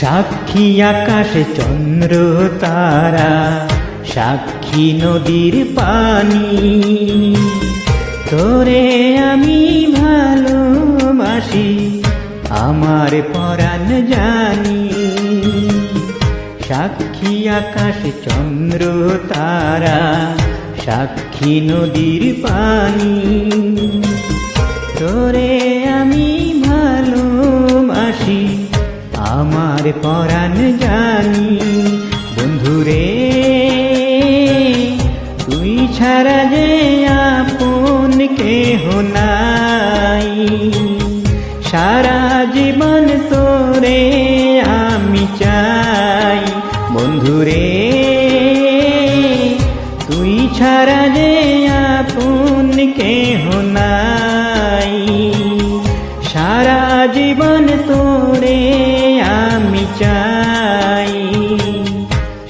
সাক্ষী আকাশে চন্দ্র তারা, সাক্ষী নদীর পানি। তোরে আমি ভালোবাসি, আমার পরাণ জানি। সাক্ষী আকাশে চন্দ্র তারা, সাক্ষী নদীর পানি। আমার পরাণ জানি। বন্ধুরে, তুই ছাড়া যে আপন কেহ নাই। সারা জীবন তোরে আমি চাই। বন্ধুরে, তুই ছাড়া যে আপন কেহ নাই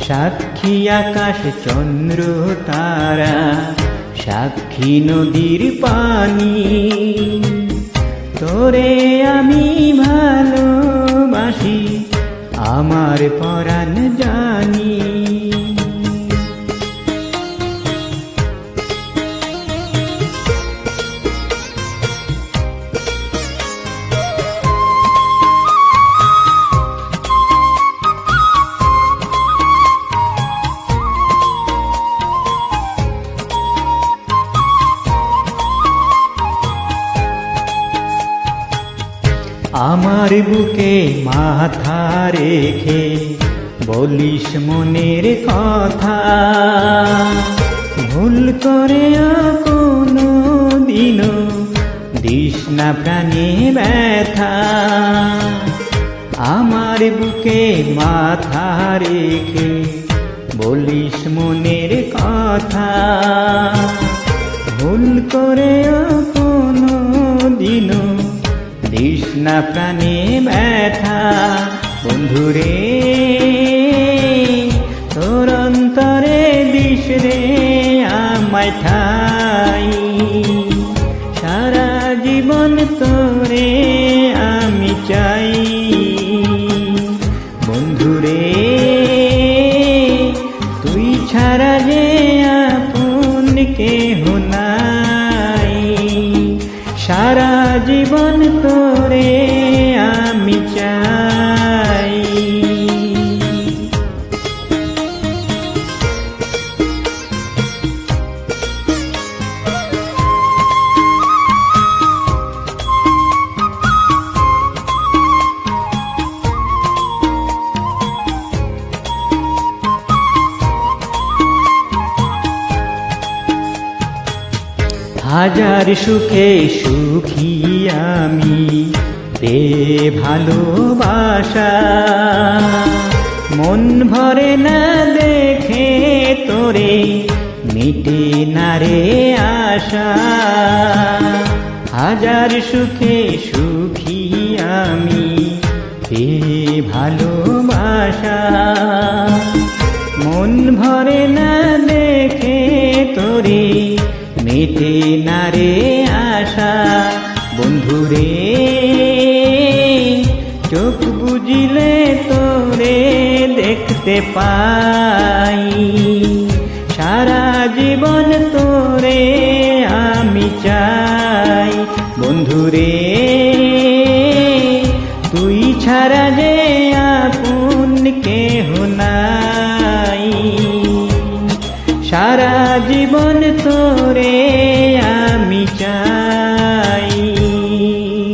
সাক্ষী আকাশ চন্দ্র তারা সাক্ষী নদীর পানি। তোরে আমি ভালোবাসি আমার পরাণ জানি। আমার বুকে মাথা রেখে বলিস মনের কথা। ভুল করে কোনো দিনও দিস না প্রাণে ব্যথা। আমার বুকে মাথা রেখে বলিস মনের কথা। ভুল করে না প্রাণে ব্যথা। বন্ধুরে, তোর অন্তরে দিস রে আমায় ঠাই। সারা জীবন তোরে আমি চাই। বন্ধুরে, তুই ছাড়া যে আপন কেহ নাই। সারা জীবন হাজার সুখে সুখী আমি দে ভালোবাসা। মন ভরে না দেখে তোরে মিটে না রে আশা। হাজার সুখে সুখী আমি দে ভালোবাসা। মন ভরে না দেখে তোরে মেটে না রে আশা। বন্ধুরে, চোখ বুঝিলে তোরে দেখতে পাই। সারা জীবন তোরে আমি চাই। বন্ধুরে সারা জীবন তোরে আমি চাই।